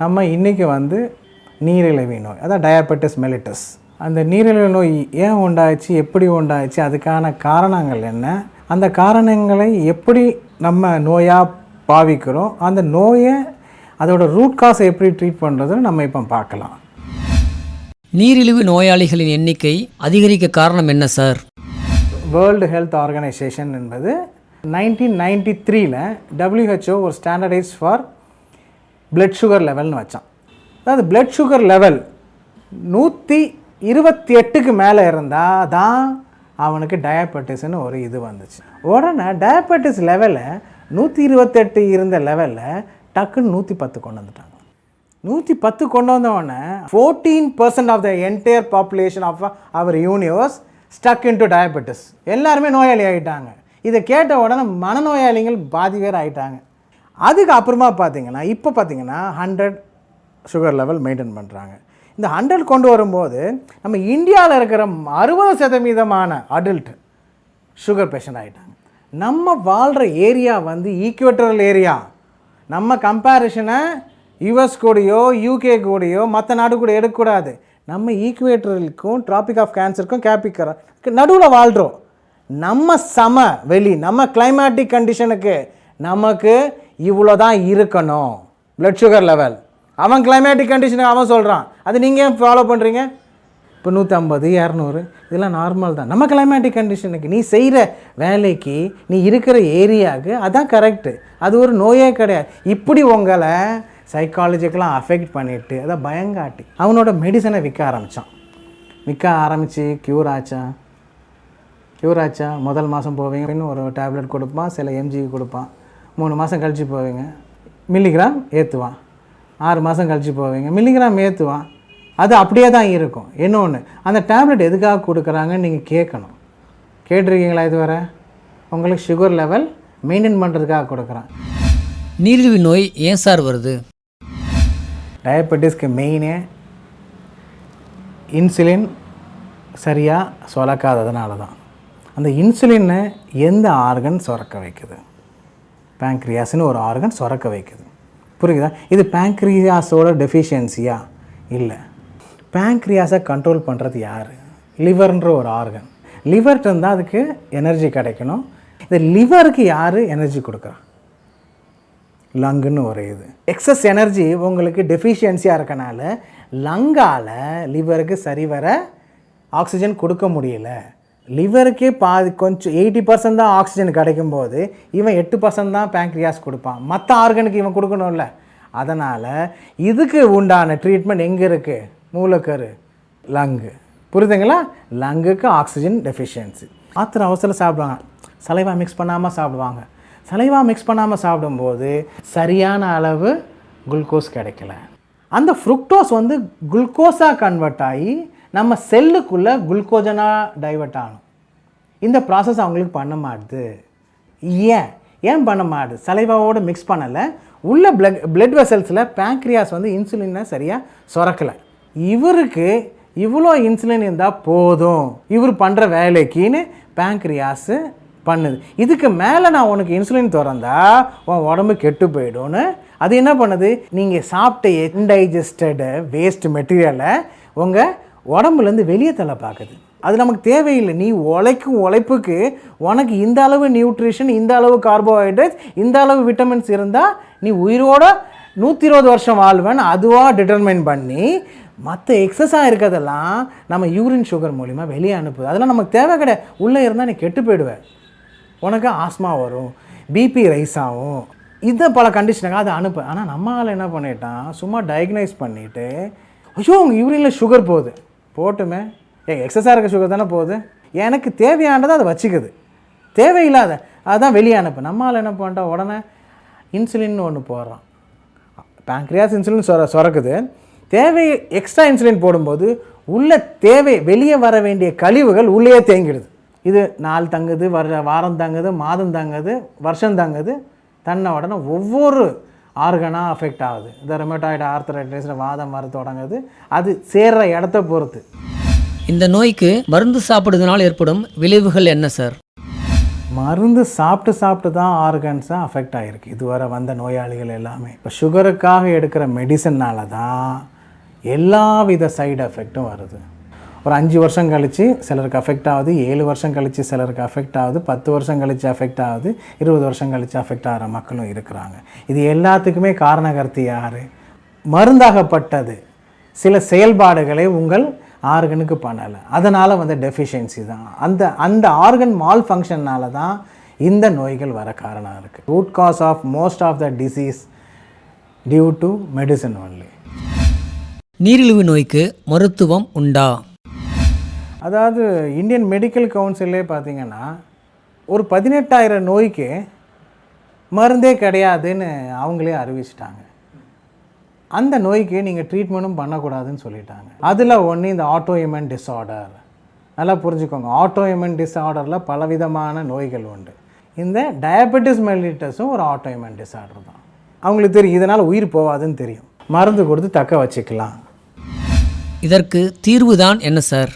நம்ம இன்றைக்கி வந்து நீரிழிவு நோய் அதான் டயபெட்டிஸ் மெலிட்டஸ் அந்த நீரிழிவு நோய் ஏன் உண்டாச்சு எப்படி உண்டாச்சு அதுக்கான காரணங்கள் என்ன? அந்த காரணங்களை எப்படி நம்ம நோயாக பாவிக்கிறோம்? அந்த நோயை அதோட ரூட் காசை எப்படி ட்ரீட் பண்ணுறதுன்னு நம்ம இப்போ பார்க்கலாம். நீரிழிவு நோயாளிகளின் எண்ணிக்கை அதிகரிக்க காரணம் என்ன சார்? வேர்ல்டு ஹெல்த் ஆர்கனைசேஷன் என்பது நைன்டீன் நைன்டி த்ரீல டபிள்யூஹெச்ஓ ஒரு ஸ்டாண்டர்டைஸ் ஃபார் பிளட் சுகர் லெவல்னு வச்சான். அதாவது பிளட் சுகர் லெவல் நூற்றி இருபத்தி எட்டுக்கு மேலே இருந்தால் தான் அவனுக்கு டயபெட்டிஸ்னு ஒரு இது வந்துச்சு. உடனே டயபெட்டிஸ் லெவலை நூற்றி இருபத்தெட்டு இருந்த லெவலில் டக்குன்னு நூற்றி பத்து கொண்டு வந்துட்டாங்க. நூற்றி பத்து கொண்டு வந்த உடனே fourteen percent of the entire population of our universe stuck in to diabetes எல்லாருமே நோயாளி ஆகிட்டாங்க இதை கேட்ட உடனே மனநோயாளிகள் பாதி பேர் ஆகிட்டாங்க அதுக்கப்புறமா பார்த்தீங்கன்னா இப்போ பார்த்தீங்கன்னா ஹண்ட்ரட் சுகர் லெவல் மெயின்டைன் பண்ணுறாங்க இந்த ஹண்ட்ரட் கொண்டு வரும்போது நம்ம இந்தியாவில் இருக்கிற அறுபது சதவீதமான அடல்ட் சுகர் பேஷண்ட் ஆகிட்டாங்க நம்ம வாழ்கிற ஏரியா வந்து ஈக்குவேட்டரல் ஏரியா நம்ம கம்பேரிஷனை யூஎஸ் கூடயோ யூகே கூடயோ மற்ற நாடு கூட எடுக்கக்கூடாது. நம்ம ஈக்குவேட்டரலுக்கும் ட்ராபிக் ஆஃப் கேன்சருக்கும் கேப்பிக்கிற நடுவில் வாழ்கிறோம் நம்ம சம வெளி நம்ம கிளைமேட்டிக் கண்டிஷனுக்கு நமக்கு இவ்வளோ தான் இருக்கணும். ப்ளட் சுகர் லெவல் அவன் கிளைமேட்டிக் கண்டிஷனுக்கு அவன் சொல்கிறான் அது நீங்கள் ஏன் ஃபாலோ பண்ணுறீங்க இப்போ நூற்றம்பது இரநூறு இதெல்லாம் நார்மல் தான். நம்ம கிளைமேட்டிக் கண்டிஷனுக்கு நீ செய்கிற வேலைக்கு நீ இருக்கிற ஏரியாவுக்கு அதான் கரெக்டு அது ஒரு நோயே கிடையாது. இப்படி உங்களை சைக்காலஜிக்கெலாம் அஃபெக்ட் பண்ணிவிட்டு அதை பயங்காட்டி. அவனோட மெடிசனை விற்க ஆரம்பித்தான் விற்க ஆரம்பித்து க்யூர் ஆச்சா? க்யூர் ஆச்சா? முதல் மாதம் போவீங்க. ஒரு டேப்லெட் கொடுப்பான். சில எம்ஜி கொடுப்பான். மூணு மாதம் கழித்து போவீங்க. மில்லிகிராம் ஏற்றுவான் ஆறு மாதம் கழித்து போவீங்க. மில்லிகிராம் ஏற்றுவான் அது அப்படியே தான் இருக்கும். இன்னொன்று அந்த டேப்லெட் எதுக்காக கொடுக்குறாங்கன்னு நீங்கள் கேட்கணும். கேட்டிருக்கீங்களா இதுவரை? உங்களுக்கு சுகர் லெவல் மெயின்டைன் பண்ணுறதுக்காக கொடுக்குறான். நீரிழிவு நோய் ஏன் சார் வருது? டயபெட்டிஸ்க்கு மெயினே இன்சுலின் சரியாக சுரக்காததுனால தான் அந்த இன்சுலினை எந்த ஆர்கன் சுரக்க வைக்குது? பேங்க்ரியாஸ்னு ஒரு ஆர்கன் சுரக்க வைக்குது. புரியுதா? இது பேங்க்ரியாஸோட டெஃபிஷியன்சியா இல்லை. பேங்க்ரியாஸை கண்ட்ரோல் பண்ணுறது யார்? லிவர்ன்ற ஒரு ஆர்கன் லிவர்ட்டு இருந்தால் அதுக்கு எனர்ஜி கிடைக்கணும். இந்த லிவருக்கு யார் எனர்ஜி கொடுக்குறா? லங்குன்னு ஒரு இது. எக்ஸஸ் எனர்ஜி உங்களுக்கு டெஃபிஷியன்சியாக இருக்கனால லங்கால் லிவருக்கு சரிவர ஆக்சிஜன் கொடுக்க முடியல. லிவருக்கே பாதி கொஞ்சம் எயிட்டி பர்சன்ட் தான் ஆக்சிஜன் கிடைக்கும் போது இவன் எட்டு பர்சன்ட் தான் பேங்க்ரியாஸ் கொடுப்பான். மற்ற ஆர்கனுக்கு இவன் கொடுக்கணும்ல. அதனால் இதுக்கு உண்டான ட்ரீட்மெண்ட் எங்கே இருக்குது மூலக்கரு லங்கு புரியுதுங்களா? லங்குக்கு ஆக்சிஜன் டெஃபிஷியன்சி ஆத்திர அவசரம் சாப்பிடுவாங்க. சலைவா மிக்ஸ் பண்ணாமல் சாப்பிடுவாங்க. சலைவா மிக்ஸ் பண்ணாமல் சாப்பிடும்போது சரியான அளவு குளுக்கோஸ் கிடைக்கல. அந்த ஃப்ருக்டோஸ் வந்து குளுக்கோஸாக கன்வெர்ட் ஆகி நம்ம செல்லுக்குள்ளே குளுக்கோஜனாக டைவர்ட் ஆகணும். இந்த ப்ராசஸ் அவங்களுக்கு பண்ண மாட்டுது. ஏன்? ஏன் பண்ண மாட்டுது? சலைவாவோடு மிக்ஸ் பண்ணலை. உள்ள பிளட் பிளட் வெசல்ஸில் பேங்க்ரியாஸ் வந்து இன்சுலினை சரியாக சுரக்கலை. இவருக்கு இவ்வளோ இன்சுலின் இருந்தால் போதும். இவர் பண்ணுற வேலைக்குன்னு பேங்க்ரியாஸு பண்ணுது. இதுக்கு மேலே நான் உனக்கு இன்சுலின் திறந்தா உன் உடம்பு கெட்டு போயிடும்னு அது என்ன பண்ணுது? நீங்கள் சாப்பிட்ட இன்டைஜஸ்டடு வேஸ்ட் மெட்டீரியலை உங்கள் உடம்புலேருந்து வெளியே தள்ள பார்க்குது அது நமக்கு தேவையில்லை. நீ உழைக்கும் உழைப்புக்கு உனக்கு இந்த அளவு நியூட்ரிஷன் இந்த அளவு கார்போஹைட்ரேட்ஸ் இந்த அளவு விட்டமின்ஸ் இருந்தால் நீ உயிரோட நூற்றி இருபது வருஷம் வாழ்வேன் அதுவாக டிட்டர்மைன் பண்ணி மற்ற எக்ஸஸாக இருக்கிறதெல்லாம் நம்ம யூரின் சுகர் மூலிமா வெளியே அனுப்புது. அதெல்லாம் நமக்கு தேவை கிடையாது. உள்ளே இருந்தால் நீ கெட்டு போயிடுவேன் உனக்கு ஆஸ்மா வரும் பிபி ரைஸ் ஆகும். இதை பல கண்டிஷனுக்காக அதை அனுப்பு. ஆனால் நம்ம ஆள் என்ன பண்ணிட்டான்? சும்மா டயக்னைஸ் பண்ணிவிட்டு ஐயோ உங்கள் யூரினில் சுகர் போகுது. போட்டுமே. ஏ எக்ஸஸாக இருக்க சுகர் தானே போகுது? எனக்கு தேவையானதை அதை வச்சுக்குது. தேவையில்லாத அதுதான் வெளியே அனுப்பு. நம்மளால் என்ன பண்ணிட்டா உடனே இன்சுலின் ஒன்று போடுறோம் பேங்க்ரியாஸ் இன்சுலின் சொர சுரக்குது. தேவை எக்ஸ்ட்ரா இன்சுலின் போடும்போது உள்ள தேவை வெளியே வர வேண்டிய கழிவுகள் உள்ளே தேங்கிடுது. இது நாள் தங்குது வர வாரம் தங்குது மாதம் தங்குது வருஷம் தங்குது. தன்னை உடனே ஒவ்வொரு ஆர்கனாக அஃபெக்ட் ஆகுது. இந்த ரெமட்டாய்டு ஆர்த்தரைட்டிஸில் வாதம் வர தொடங்குது. அது சேர்ற இடத்த பொறுத்து. இந்த நோய்க்கு மருந்து சாப்பிடுவதனால் ஏற்படும் விளைவுகள் என்ன சார் மருந்து சாப்பிட்டு சாப்பிட்டு தான் ஆர்கன்ஸாக அஃபெக்ட் ஆகிருக்கு இதுவரை வந்த நோயாளிகள் எல்லாமே. இப்போ சுகருக்காக எடுக்கிற மெடிசன்னால தான் எல்லா வித சைடு எஃபெக்ட்டும் வருது. ஒரு அஞ்சு வருஷம் கழித்து சிலருக்கு அஃபெக்ட் ஆகுது ஏழு வருஷம் கழித்து சிலருக்கு அஃபெக்ட் ஆகுது பத்து வருஷம் கழித்து அஃபெக்ட் ஆகுது இருபது வருஷம் கழித்து அஃபெக்ட் ஆகிற மக்களும் இருக்கிறாங்க. இது எல்லாத்துக்குமே காரணகர்த்தி யார்? மருந்தாகப்பட்டது. சில செயல்பாடுகளை உங்கள் ஆர்கனுக்கு பண்ணலை. அதனால் வந்து டெஃபிஷியன்சி தான். அந்த அந்த ஆர்கன் மால் ஃபங்க்ஷன்னால தான் இந்த நோய்கள் வர காரணம் இருக்குது root cause of most of the disease due to medicine only நீரிழிவு நோய்க்கு மருத்துவம் உண்டா? அதாவது இந்தியன் மெடிக்கல் கவுன்சிலே பார்த்தீங்கன்னா ஒரு பதினெட்டாயிரம் நோய்க்கு மருந்தே கிடையாதுன்னு அவங்களே அறிவிச்சிட்டாங்க. அந்த நோய்க்கு நீங்கள் ட்ரீட்மெண்ட்டும் பண்ணக்கூடாதுன்னு சொல்லிட்டாங்க. அதில் ஒன்று இந்த ஆட்டோஇமன் டிஸார்டர் நல்லா புரிஞ்சுக்கோங்க. ஆட்டோஇமன் டிஸார்டரில் பலவிதமான நோய்கள் உண்டு. இந்த டயபெட்டிஸ் மெல்லிட்டஸும் ஒரு ஆட்டோஇமன் டிஸார்டர் தான். அவங்களுக்கு தெரியும் இதனால் உயிர் போகாதுன்னு தெரியும். மருந்து கொடுத்து தக்க வச்சுக்கலாம். இதற்கு தீர்வு தான் என்ன சார்?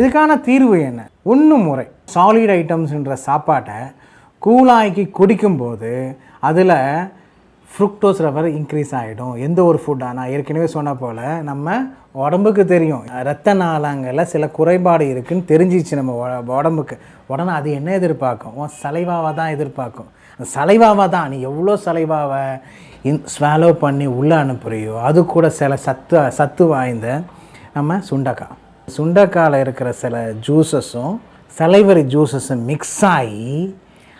இதுக்கான தீர்வு என்ன? ஒன்று முறை. சாலிட் ஐட்டம்ஸ்ன்ற சாப்பாட்டை கூலாக்கி குடிக்கும்போது அதில் ஃப்ரூக்டோஸ் லெவல் இன்க்ரீஸ் ஆகிடும் எந்த ஒரு ஃபுட்டாக நான் ஏற்கனவே சொன்ன போல் நம்ம உடம்புக்கு தெரியும். ரத்த நாளங்களில் சில குறைபாடு இருக்குதுன்னு தெரிஞ்சிச்சு நம்ம உடம்புக்கு. உடனே அது என்ன எதிர்பார்க்கும்? உன் சலைவாவை தான் எதிர்பார்க்கும். அந்த சலைவாவை தான் நீ எவ்வளோ சலைவாவை இன் ஸ்வாலோ பண்ணி உள்ளே அனுப்புறியோ அது கூட சில சத்து சத்து வாய்ந்த நம்ம சுண்டக்காய். சுண்டக்காயில் இருக்கிற சில ஜூஸஸும் சலைவரி ஜூஸஸும் மிக்ஸ் ஆகி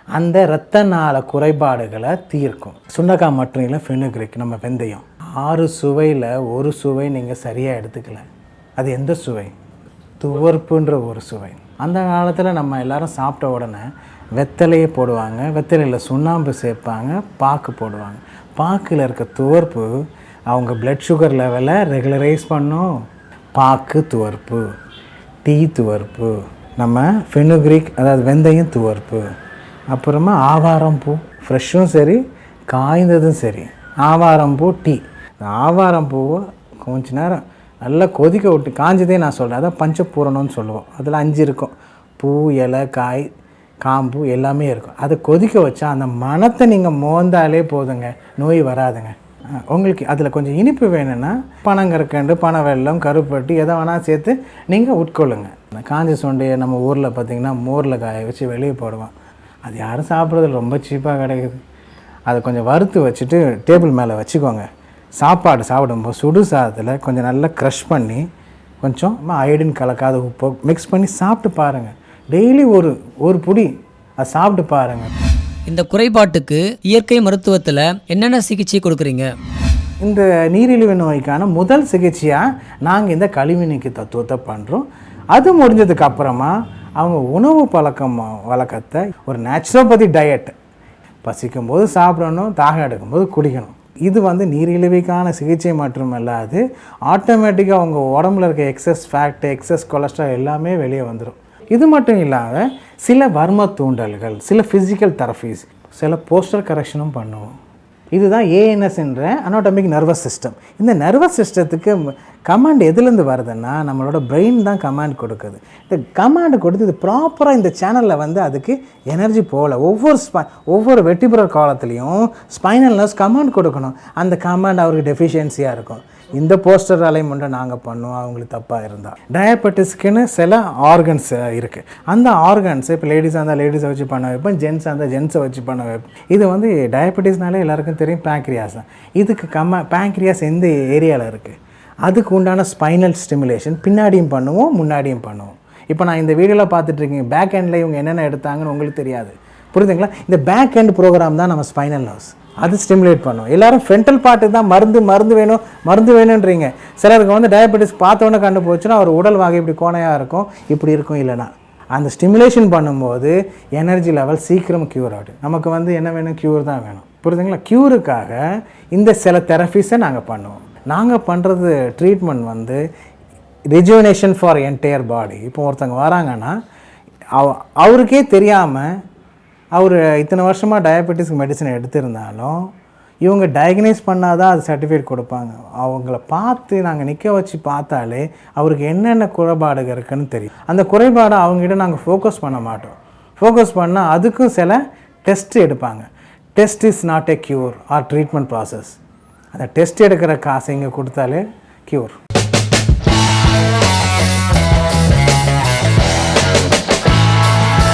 அந்த இரத்த நாள குறைபாடுகளை தீர்க்கும். சுண்டக்காய் மட்டும் இல்லை ஃபினுக்ரிக் நம்ம வெந்தயம். ஆறு சுவையில் ஒரு சுவை நீங்கள் சரியாக எடுத்துக்கல. அது எந்த சுவை? துவர்ப்புன்ற ஒரு சுவை. அந்த காலத்தில் நம்ம எல்லாரும் சாப்பிட்ட உடனே வெத்தலையை போடுவாங்க வெத்தலையில் சுண்ணாம்பு சேர்ப்பாங்க பாக்கு போடுவாங்க. பாக்கில் இருக்க துவர்ப்பு அவங்க பிளட் சுகர் லெவலை ரெகுலரைஸ் பண்ணும். பாக்கு துவர்ப்பு டீ துவர்ப்பு நம்ம ஃபெனுக்ரிக் அதாவது வெந்தயம் துவர்ப்பு அப்புறமா ஆவாரம் பூ ஃப்ரெஷ்ஷும் சரி காய்ந்ததும் சரி ஆவாரம் பூ டீ. ஆவாரம் பூவை கொஞ்ச நேரம் நல்லா கொதிக்க விட்டு காஞ்சதே நான் சொல்கிறேன் அதான் பஞ்சபூரணம்னு சொல்லுவோம். அதில் அஞ்சு இருக்கும். பூ இலை காய் காம்பு எல்லாமே இருக்கும். அதை கொதிக்க வச்சா அந்த மணத்தை நீங்கள் மோந்தாலே போதுங்க. நோய் வராதுங்க. உங்களுக்கு அதில் கொஞ்சம் இனிப்பு வேணும்னா பனங்கற்கண்டு பனை வெல்லம் கருப்பட்டி எதை வேணால் சேர்த்து நீங்கள் உட்கொள்ளுங்க. இந்த காஞ்ச சுண்டையை நம்ம ஊரில் பார்த்தீங்கன்னா மோரில் காய வச்சு வெளியே போடுவோம். அது யாரும் சாப்பிட்றது ரொம்ப சீப்பாக கிடைக்குது. அதை கொஞ்சம் வறுத்து வச்சுட்டு டேபிள் மேலே வச்சுக்கோங்க. சாப்பாடு சாப்பிடும்போது சுடு சாதத்தில் கொஞ்சம் நல்லா க்ரஷ் பண்ணி கொஞ்சம் அயோடின் கலக்காத உப்பு மிக்ஸ் பண்ணி சாப்பிட்டு பாருங்கள் டெய்லி ஒரு ஒரு புடி அதை சாப்பிட்டு பாருங்கள் இந்த குறைபாட்டுக்கு இயற்கை மருத்துவத்தில் என்னென்ன சிகிச்சை கொடுக்குறீங்க? இந்த நீரிழிவு நோய்க்கான முதல் சிகிச்சையாக நாங்கள் இந்த கழிவு நீக்கி தத்துவத்தை பண்ணுறோம் அது முடிஞ்சதுக்கு அப்புறமா அவங்க உணவு பழக்கம் வழக்கத்தை ஒரு நேச்சுரோபதி டயட் பசிக்கும் போது சாப்பிடணும் தாகம் எடுக்கும்போது குடிக்கணும். இது வந்து நீரிழிவுக்கான சிகிச்சை மட்டும் அல்லாது ஆட்டோமேட்டிக்காக அவங்க உடம்புல இருக்க எக்ஸஸ் ஃபேக்ட் எக்ஸஸ் கொலஸ்ட்ரால் எல்லாமே வெளியே வந்துடும் இது மட்டும் இல்லாத சில வர்ம தூண்டல்கள் சில ஃபிசிக்கல் தெரபிஸ் சில போஸ்டர் கரெக்ஷனும் பண்ணுவோம் இதுதான் ஏஎன்எஸ் என்ற அனாட்டமிக் நர்வஸ் சிஸ்டம் இந்த நர்வஸ் சிஸ்டத்துக்கு கமாண்ட் எதுலேருந்து வருதுன்னா நம்மளோட பிரெயின் தான் கமாண்ட் கொடுக்குது. இந்த கமாண்டு கொடுத்து இது ப்ராப்பராக இந்த சேனலில் வந்து அதுக்கு எனர்ஜி போகல. ஒவ்வொரு ஸ்பை ஒவ்வொரு வெட்டிபுற காலத்துலேயும் ஸ்பைனல் நர்ஸ் கமாண்ட் கொடுக்கணும். அந்த கமாண்ட் அவருக்கு டெஃபிஷியன்சியாக இருக்கும். இந்த போஸ்டர் அலைன்மெண்ட்டை நாங்கள் பண்ணுவோம் அவங்களுக்கு தப்பாக இருந்தால் டயபெட்டிஸ்க்குன்னு சில ஆர்கன்ஸ் இருக்குது அந்த ஆர்கன்ஸ் இப்போ லேடிஸாக இருந்தால் லேடிஸை வச்சு பண்ண வைப்போம் ஜென்ஸாக இருந்தால் ஜென்ஸை வச்சு பண்ண வைப்போம். இது வந்து டயபெட்டிஸ்னாலே எல்லாருக்கும் தெரியும் பேங்க்ரியாஸ் தான். இதுக்கு கம்ம பேங்க்ரியாஸ் எந்த ஏரியாவில் இருக்குது அதுக்கு உண்டான ஸ்பைனல் ஸ்டிமுலேஷன் பின்னாடியும் பண்ணுவோம் முன்னாடியும் பண்ணுவோம். இப்போ நான் இந்த வீடியோவில் பார்த்துட்ருக்கீங்க பேக் ஹேண்டில் இவங்க என்னென்ன எடுத்தாங்கன்னு உங்களுக்கு தெரியாது. புரியுதுங்களா? இந்த பேக் ஹேண்ட் ப்ரோக்ராம் தான் நம்ம ஸ்பைனல் நர்ஸ் அது ஸ்டிமுலேட் பண்ணும். எல்லாரும் ஃப்ரெண்டல் பாட்டு தான் மருந்து மருந்து வேணும் மருந்து வேணுன்றீங்க சிலருக்கு வந்து டயபெட்டிஸ் பார்த்தோன்னே கண்டு போச்சுன்னா அவர் உடல் வாகை இப்படி கோணையாக இருக்கும் இப்படி இருக்கும் இல்லைனா அந்த ஸ்டிமுலேஷன் பண்ணும்போது எனர்ஜி லெவல் சீக்கிரம் க்யூர் ஆகிடும் நமக்கு வந்து என்ன வேணும்? க்யூர் தான் வேணும். புரியுதுங்களா க்யூருக்காக இந்த சில தெரபீஸை நாங்கள் பண்ணுவோம். நாங்கள் பண்ணுறது ட்ரீட்மெண்ட் வந்து ரிஜுவனேஷன் ஃபார் என்டையர் பாடி இப்போ ஒருத்தங்க வராங்கன்னா அவ அவருக்கே தெரியாமல் அவர் இத்தனை வருஷமாக டயபெட்டிஸ்க்கு மெடிசன் எடுத்திருந்தாலும் இவங்க டயக்னைஸ் பண்ணால் தான் அது சர்டிஃபிகேட் கொடுப்பாங்க. அவங்கள பார்த்து நாங்கள் நிற்க வச்சு பார்த்தாலே அவருக்கு என்னென்ன குறைபாடுகள் இருக்குன்னு தெரியும். அந்த குறைபாடை அவங்ககிட்ட நாங்கள் ஃபோக்கஸ் பண்ண மாட்டோம். ஃபோக்கஸ் பண்ணால் அதுக்கும் சில டெஸ்ட் எடுப்பாங்க. Test is not a cure or treatment process அந்த டெஸ்ட் எடுக்கிற காசை இங்கே கொடுத்தாலே க்யூர்